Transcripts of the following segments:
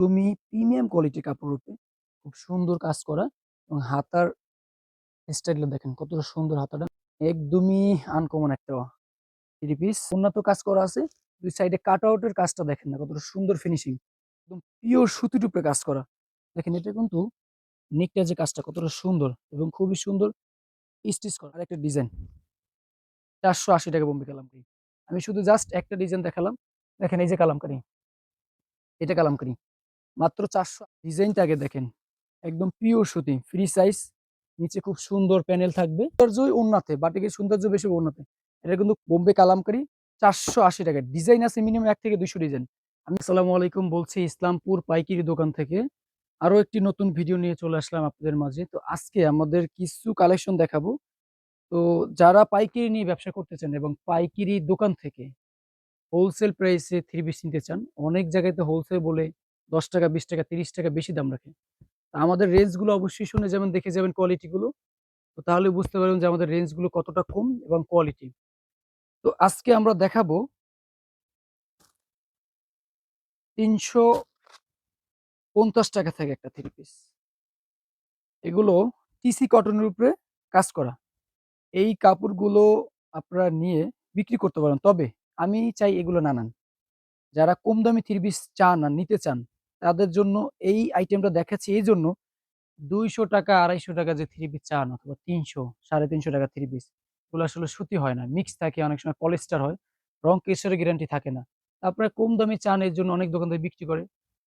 তুমি প্রিমিয়াম কোয়ালিটির কাপড়ের উপরে খুব সুন্দর কাজ করা এবং হাতার স্টাইলটা দেখেন কতটা সুন্দর হাতাটা। একদমই আনকমন একটা থ্রি পিস উন্নত কাজ করা আছে, দুই সাইডে কাট আউটের কাজটা দেখেন না, কতটা সুন্দর ফিনিশিং একদম পিওর সুতির উপরে কাজ করা। দেখেন এটা কিন্তু নিকটা যে কাজটা কতটা সুন্দর এবং খুবই সুন্দর স্টিচ করা। আর একটা ডিজাইন চারশো আশি টাকা বোম্বে কালামকারি। আমি শুধু জাস্ট একটা ডিজাইন দেখালাম। দেখেন এই যে কালামকারি। এটা কালামকারি। মাত্র চারশো ডিজাইনটা আগে দেখেন। একদম পিওর সুতি ফ্রি সাইজ নিচে খুব সুন্দর প্যানেল থাকবে। সৌন্দর্যই উন্নতে বাটিকের সৌন্দর্য বেশি উন্নতে এটা কিন্তু বোম্বে কালামকারি চারশো আশি টাকা ডিজাইন আছে মিনিমাম এক থেকে দুইশো ডিজাইন। আমি আসসালামু আলাইকুম বলছি ইসলামপুর পাইকিরি দোকান থেকে। আরও একটি নতুন ভিডিও নিয়ে চলে আসলাম আপনাদের মাঝে। তো আজকে আমাদের কিছু কালেকশন দেখাবো। তো যারা পাইকিরি নিয়ে ব্যবসা করতে চান এবং পাইকিরি দোকান থেকে হোলসেল প্রাইসে থ্রি পিস নিতে চান, অনেক জায়গায় তো হোলসেল বলে দশ টাকা, বিশ টাকা, তিরিশ টাকা বেশি দাম রাখে। আমাদের রেঞ্জগুলো অবশ্যই শুনে যাবেন, দেখে যাবেন কোয়ালিটিগুলো তো তাহলে বুঝতে পারবেন যে আমাদের রেঞ্জগুলো কতটা কম এবং কোয়ালিটি তো আজকে আমরা দেখাবো তিনশো পঞ্চাশ টাকা থেকে একটা থ্রি পিস এগুলো টিসি কটনের উপরে কাজ করা। এই কাপড়গুলো আপনারা নিয়ে বিক্রি করতে পারেন। তবে আমি চাই এগুলো নানান যারা কম দামি থ্রি পিস চান আর নিতে চান তাদের জন্য এই আইটেমটা দেখাচ্ছি এই জন্য দুইশো টাকা, আড়াইশো টাকা যে থ্রি পিস চান অথবা তিনশো, সাড়ে তিনশো টাকা থ্রি পিস এগুলো আসলে সুতি হয় না। মিক্স থাকে, অনেক সময় পলিস্টার হয়, রং কেশরের গ্যারান্টি থাকে না। তারপরে কম দামে চান এর জন্য অনেক দোকানদার বিক্রি করে।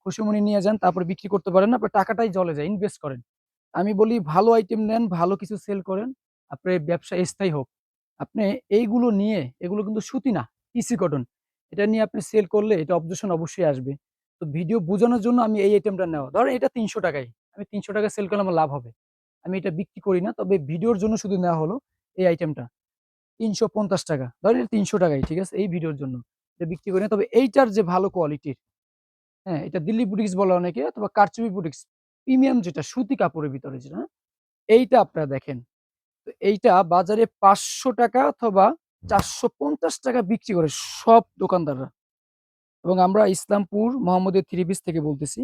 খুশিমনি নিয়ে যান, তারপরে বিক্রি করতে পারেন, আপনার টাকাটাই জলে যায় ইনভেস্ট করেন। আমি বলি ভালো আইটেম নেন, ভালো কিছু সেল করেন আপনার ব্যবসা স্থায়ী হোক। আপনি এইগুলো নিয়ে, এগুলো কিন্তু সুতি না টিসি কটন এটা নিয়ে আপনি সেল করলে এটা অবজেকশন অবশ্যই আসবে। তো ভিডিও বোঝানোর জন্য আমি এই আইটেমটা নেওয়া। ধরেন এটা তিনশো টাকায়। আমি তিনশো টাকা সেল করলে আমার লাভ হবে। আমি এটা বিক্রি করি না, তবে ভিডিওর জন্য শুধু নেওয়া হলো এই আইটেমটা তিনশো পঞ্চাশ টাকা। ধরেন এটা তিনশো টাকাই ঠিক আছে? এই ভিডিওর জন্য। এটা বিক্রি করি না, তবে এইটার যে ভালো কোয়ালিটির হ্যাঁ এটা দিল্লি বুটিক্স বলে অনেকে, অথবা কারচুপি বুটিক্স প্রিমিয়াম যেটা, সুতি কাপড়ের ভিতরে যেটা হ্যাঁ? এইটা আপনারা দেখেন। তো এইটা বাজারে পাঁচশো টাকা অথবা চারশো পঞ্চাশ টাকা বিক্রি করে সব দোকানদাররা। এবং আমরা ইসলামপুর মোহাম্মদের থ্রি পিস থেকে বলতেছি।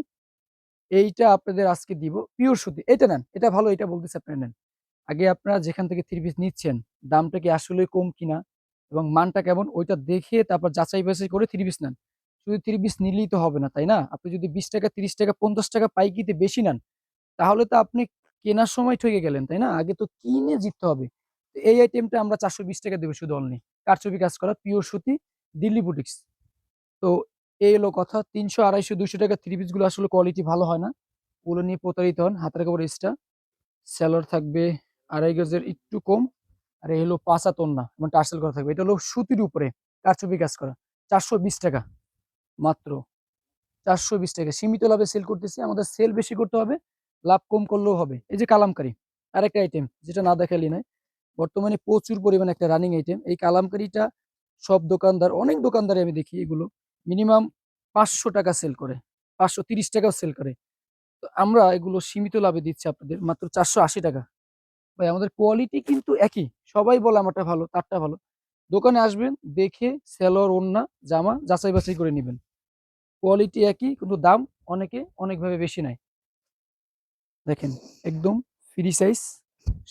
এইটা আপনাদের আজকে দিব। পিওর সুতি। এটা নেন। এটা ভালো, এটা বলতেছি, আপনারা নেন। আগে আপনারা যেখান থেকে থ্রি পিস নিচ্ছেন, দামটা কি আসলে কম কিনা এবং মানটা কেমন, ওইটা দেখে তারপর যাচাই বাছাই করে থ্রি পিস নেন। শুধু থ্রি পিস নিলেই তো হবে না, তাই না? আপনি যদি বিশ টাকা, তিরিশ টাকা, পঞ্চাশ টাকা পাইকিতে বেশি নেন, তাহলে তো আপনি কেনার সময় ঠকে গেলেন, তাই না? আগে তো কিনে জিততে হবে। এই আইটেমটা আমরা চারশো বিশ টাকা দেবো শুধু অনলি কারচুপি কাজ করা পিওর সুতি, দিল্লি বুটিক্স তো এই হলো কথা, তিনশো আড়াইশো দুশো টাকা থ্রি পিসগুলো আসলে কোয়ালিটি ভালো হয় না। ওগুলো নিয়ে প্রতারিত হন, হাতের কাপড় এক্সট্রা স্যালোর থাকবে, আড়াই গজের একটু কম। আর এই হলো পাঁচা তন্না, এবং টার্সেল করা থাকবে। এটা হলো সুতির উপরে, কারচুপি কাজ করা। চারশো বিশ টাকা মাত্র। চারশো বিশ টাকা। সীমিত লাভে সেল করতেছি, আমাদের সেল বেশি করতে হবে, লাভ কম করলেও হবে। এই যে কালামকারি, আরেকটা আইটেম যেটা না দেখালি নয়। বর্তমানে প্রচুর পরিমাণে একটা রানিং আইটেম এই কালামকারিটা সব দোকানদার, অনেক দোকানদারে আমি দেখি এগুলো। মিনিমাম পাঁচশো টাকা সেল করে, পাঁচশো তিরিশ টাকাও সেল করে। তো আমরা এগুলো সীমিত লাভে দিচ্ছি আপনাদের, মাত্র চারশো আশি টাকা। ভাই, আমাদের কোয়ালিটি কিন্তু একই, সবাই বলে আমারটা ভালো, তারটা ভালো। দোকানে আসবেন, দেখে সেলর ওন্না জামা যাচাই বাছাই করে নেবেন। কোয়ালিটি একই, কিন্তু দাম অনেকে অনেকভাবে বেশি নেয়। দেখেন, একদম ফ্রি সাইজ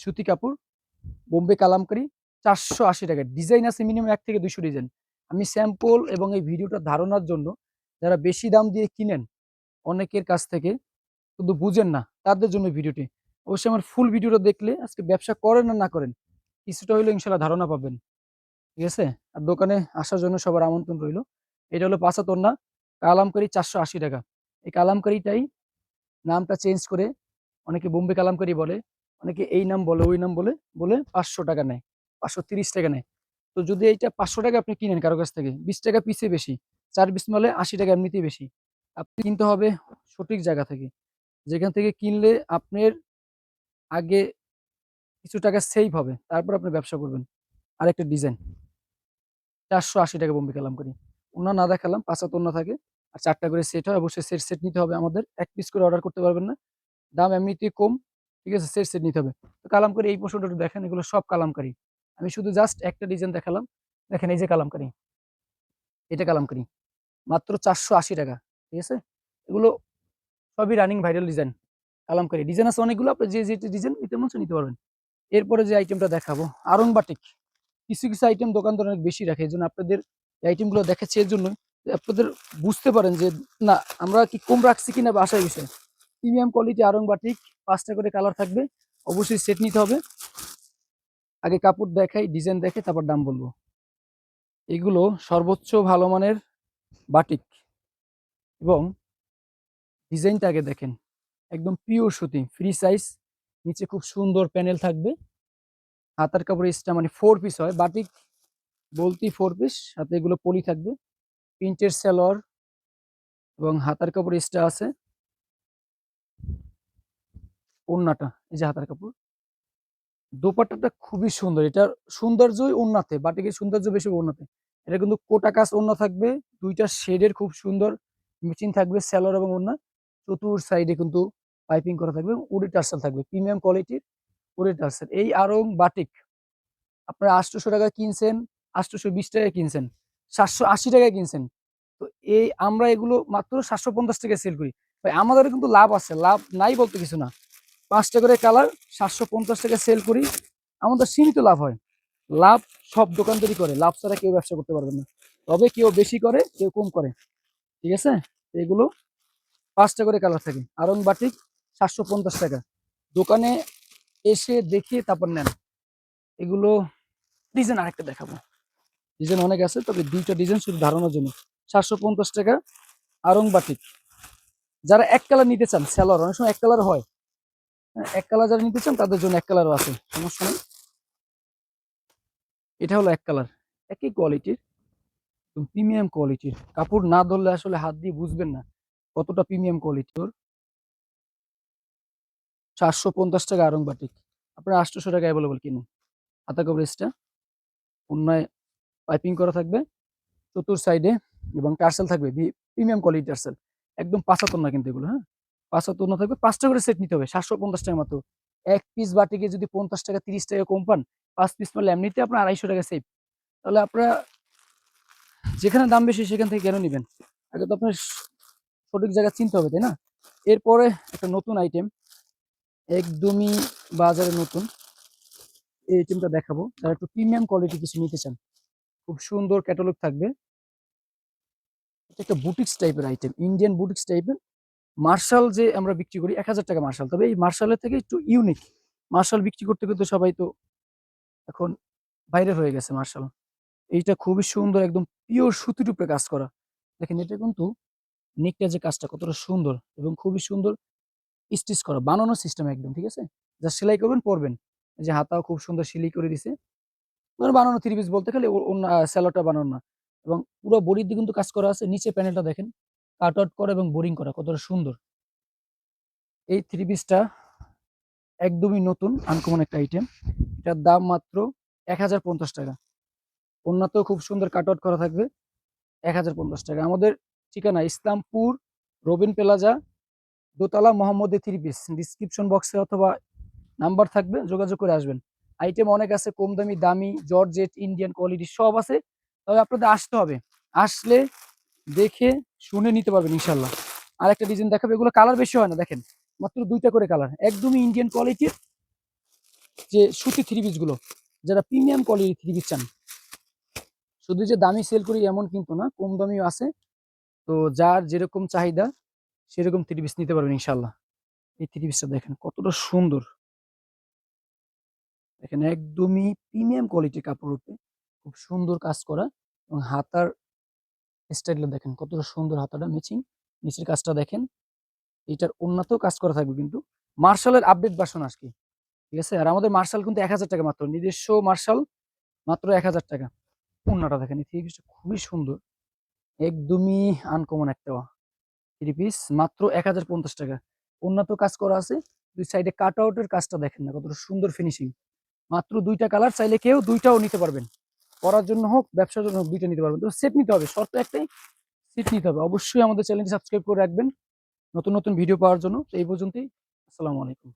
সুতি কাপড়, বোম্বে কালামকারি, চারশো আশি টাকা। ডিজাইন আছে মিনিমাম এক থেকে দুইশো ডিজাইন আমি স্যাম্পল এবং এই ভিডিওটা ধারণার জন্য যারা বেশি দাম দিয়ে কিনেন অনেকের কাছ থেকে কিন্তু বুঝেন না, তাদের জন্য ভিডিওটি। অবশ্যই আমার ফুল ভিডিওটা দেখলে আজকে ব্যবসা করেন না না করেন, কিছুটা হইলে ইনশাল্লাহ ধারণা পাবেন। ঠিক আছে? আর দোকানে আসার জন্য সবার আমন্ত্রণ রইল। এটা হলো পাঁচা তন্না, কালামকারি চারশো আশি টাকা। এই কালামকারিটাই নামটা চেঞ্জ করে অনেকে বোম্বে কালামকারি বলে, অনেকে এই নাম বলে, ওই নাম বলে বলে পাঁচশো টাকা নেয়, পাঁচশো তিরিশ টাকা নেয়। তো যদি এইটা পাঁচশো টাকা আপনি কিনেন কারও কাছ থেকে, বিশ টাকা পিসে বেশি, চার পিস মালে আশি টাকা এমনিতেই বেশি। আপনি কিনতে হবে সঠিক জায়গা থেকে। যেখান থেকে কিনলে আপনার আগে কিছু টাকা সেভ হবে, তারপর আপনি ব্যবসা করবেন। আরেকটা ডিজাইন চারশো আশি টাকা বোম্বে কালাম করি। অন্য না দেখালাম পাঁচাত অন্য থাকে, আর চারটা করে সেট হয়, অবশ্যই সেট সেট নিতে হবে আমাদের। এক পিস করে অর্ডার করতে পারবেন না। দাম এমনিতেই কম, ঠিক আছে? সেট সেট নিতে হবে। তো কালামকারি এই একটু দেখেন, এগুলো সব কালামকারি আমি শুধু জাস্ট একটা ডিজাইন দেখালাম। দেখেন এই যে কালামকারি এটা কালামকারি মাত্র চারশো আশি টাকা, ঠিক আছে? এগুলো সবই running viral design Kalamkari design আছে অনেকগুলো, আপনি যে যে ডিজাইন নিতে মন নিতে পারবেন। এরপরে যে আইটেমটা দেখাবো, আরং বাটিক। কিছু কিছু আইটেম দোকানদার অনেক বেশি রাখে, এই জন্য আপনাদের আইটেমগুলো দেখাচ্ছি এর জন্য যে আপনাদের বুঝতে পারেন যে, না, আমরা কি কম রাখছি কিনা বা আসার বিষয়? প্রিমিয়াম কোয়ালিটি আরং বাটিক, পাঁচটা করে কালার থাকবে। অবশ্যই সেট নিতে হবে। আগে কাপড় দেখাই ডিজাইন দেখে তারপর দাম বলব। এগুলো সর্বোচ্চ ভালো মানের বাটিক এবং ডিজাইনটা আগে দেখেন। একদম পিওর সুতি ফ্রি সাইজ নিচে খুব সুন্দর প্যানেল থাকবে। হাতার কাপড় এক্সট্রা মানে ফোর পিস হয়। বাটিক বলতেই ফোর পিস সাথে এগুলো পলি থাকবে। প্রিন্টের সেলর এবং হাতার কাপড় এক্সট্রা আছে। ওন্নাটা এই যে হাতার কাপড়। দোপাট্টাটা খুবই সুন্দর। এটার সৌন্দর্যই ওন্নাতে বাটিকের সৌন্দর্য বেশি ওন্নাতে এটা কিন্তু কোটা কাজ ওন্না থাকবে, দুইটা শেডের খুব সুন্দর মেচিন থাকবে, সেলর এবং ওন্না চতুর সাইডে কিন্তু পাইপিং করা থাকবে উডি টার্সেল থাকবে, প্রিমিয়াম কোয়ালিটির উডি টার্সেল। এই আরং বাটিক আপনারা আটশোশো টাকা কিনছেন, আটশোশো বিশ টাকায় কিনছেন, সাতশো আশি টাকায় কিনছেন। তো এই আমরা এগুলো মাত্র সাতশো পঞ্চাশ টাকায় সেল করি। আমাদের কিন্তু লাভ আছে, লাভ নাই বলতে কিছু না। পাঁচটা করে কালার সাতশো পঞ্চাশ টাকা সেল করি। আমাদের সীমিত লাভ হয়। লাভ সব দোকানদারই করে। লাভ ছাড়া কেউ ব্যবসা করতে পারবে না। তবে কেউ বেশি করে কেউ কম করে। ঠিক আছে? এগুলো পাঁচটা করে কালার থাকে। আরং বাটিক সাতশো পঞ্চাশ টাকা। দোকানে এসে দেখে তারপর নেন। এগুলো ডিজাইন আরেকটা দেখাবো। ডিজাইন অনেক আছে তবে দুইটা ডিজাইন শুধু ধারণার জন্য। সাতশো পঞ্চাশ টাকা আরং বাটিক। যারা এক কালার নিতে চান স্যালোয়ার অনেক সময় এক কালার হ্যাঁ, এক কালার যারা নিতে চান, তাদের জন্য এক কালারও আছে, সমস্যা নেই। এটা হলো এক কালার একই কোয়ালিটির প্রিমিয়াম কোয়ালিটির কাপড় না ধরলে আসলে হাত দিয়ে বুঝবেন না কতটা প্রিমিয়াম কোয়ালিটি কোয়ালিটির চারশো পঞ্চাশ টাকা আরং বাটিক আপনারা আটশোশো টাকা অ্যাভেলেবল কিনুন। হাতা কভারেজটা অন্যায় পাইপিং করা থাকবে, চতুর সাইডে এবং টার্সেল থাকবে প্রিমিয়াম কোয়ালিটি টার্সেল। একদম পাঁচাত্তর না কিন্তু এগুলো হ্যাঁ। পাঁচাত্তর না থাকবে, পাঁচটা করে সেট নিতে হবে, সাতশো পঞ্চাশ টাকা মাত্র। এক পিস বাটিকে যদি পঞ্চাশ টাকা, তিরিশ টাকা কম পান, পাঁচ পিস মারলে এমনিতে আপনার আড়াইশো টাকা সেভ তাহলে আপনারা যেখানে দাম বেশি সেখান থেকে কেন নেবেন? আগে তো আপনার সঠিক জায়গা চিনতে হবে, তাই না? এরপরে একটা নতুন আইটেম একদমই বাজারে নতুন। এই আইটেমটা দেখাবো, যারা একটু প্রিমিয়াম কোয়ালিটি কিছু নিতে চান। খুব সুন্দর ক্যাটালগ থাকবে। একটা বুটিক্স টাইপের আইটেম ইন্ডিয়ান বুটিক্স টাইপের মার্শাল যে আমরা বিক্রি করি, এক হাজার টাকা মার্শাল তবে এই মার্শালের থেকে একটু ইউনিক মার্শাল বিক্রি করতে করতে সবাই তো এখন বাইরে হয়ে গেছে মার্শাল এইটা খুবই সুন্দর, একদম পিওর সুতির উপরে কাজ করা। দেখেন, এটা কিন্তু নিকটা যে কাজটা কতটা সুন্দর এবং খুবই সুন্দর স্টিচ করা, বানানো সিস্টেম একদম, ঠিক আছে? যা সেলাই করবেন, পরবেন। যে হাতাও খুব সুন্দর সেলাই করে দিছে। মানে বানানো থ্রি পিস বলতে খালি অন্য স্যালোটা বানানো না। এবং পুরো বডির দিয়ে কিন্তু কাজ করা আছে, নিচে প্যানেলটা দেখেন। কাট আউট করা এবং বোরিং করা, কতটা সুন্দর। এই থ্রি পিসটা একদমই নতুন আনকমন একটা আইটেম এটার দাম মাত্র এক হাজার পঞ্চাশ টাকা। অন্যতেও খুব সুন্দর কাট আউট করা থাকবে এক হাজার পঞ্চাশ টাকা। আমাদের ঠিকানা ইসলামপুর, রবিন প্লাজা, দোতলা মোহাম্মদে থ্রি পিস ডিসক্রিপশন বক্সে অথবা নাম্বার থাকবে, যোগাযোগ করে আসবেন। আইটেম অনেক আছে, কম দামি দামি, জর্জেট ইন্ডিয়ান কোয়ালিটি সব আছে। তবে আপনাদের আসতে হবে। আসলে দেখে শুনে নিতে পারবেন ইনশাল্লাহ আর একটা ডিজাইন দেখাবে, এগুলো কালার বেশি হয় না, দেখেন। মাত্র দুইটা করে কালার একদমই ইন্ডিয়ান কোয়ালিটির যে সুতি থ্রি পিসগুলো, যারা প্রিমিয়াম কোয়ালিটি থ্রি পিস চান। শুধু যে দামি সেল করি এমন কিন্তু না, কম দামিও আছে। তো যার যেরকম চাহিদা, সেরকম থ্রি পিস নিতে পারবেন ইনশাল্লাহ এই থ্রি পিসটা দেখেন, কতটা সুন্দর। দেখেন, একদমই প্রিমিয়াম কোয়ালিটির কাপড় উপরে খুব সুন্দর কাজ করা এবং হাতার স্টাইলটা দেখেন, কতটা সুন্দর হাতাটা ম্যাচিং নিচের কাজটা দেখেন, এটার উন্নতও কাজ করা থাকবে কিন্তু। মার্শালের আপডেট ভার্সন আজকে, ঠিক আছে? আর আমাদের মার্শাল কিন্তু এক হাজার টাকা মাত্র, নিজস্ব মার্শাল মাত্র এক হাজার টাকা। পণ্যটা দেখেন থ্রি পিসটা খুবই সুন্দর। একদমই আনকমন একটা থ্রি পিস মাত্র এক হাজার পঞ্চাশ টাকা। উন্নত কাজ করা আছে, দুই সাইডে কাট আউটের কাজটা দেখেন না, কতটা সুন্দর ফিনিশিং মাত্র দুইটা কালার চাইলে কেউ দুইটাও নিতে পারবেন। পড়ার জন্য হোক, ব্যবসার জন্য হোক, দুইটা নিতে পারবেন। তো সেট নিতে হবে। শর্ত একটাই সেট নিতে হবে। অবশ্যই আমাদের চ্যানেলটি সাবস্ক্রাইব করে রাখবেন। নতুন নতুন ভিডিও পাওয়ার জন্য। তো এই পর্যন্তই। আসসালামু আলাইকুম।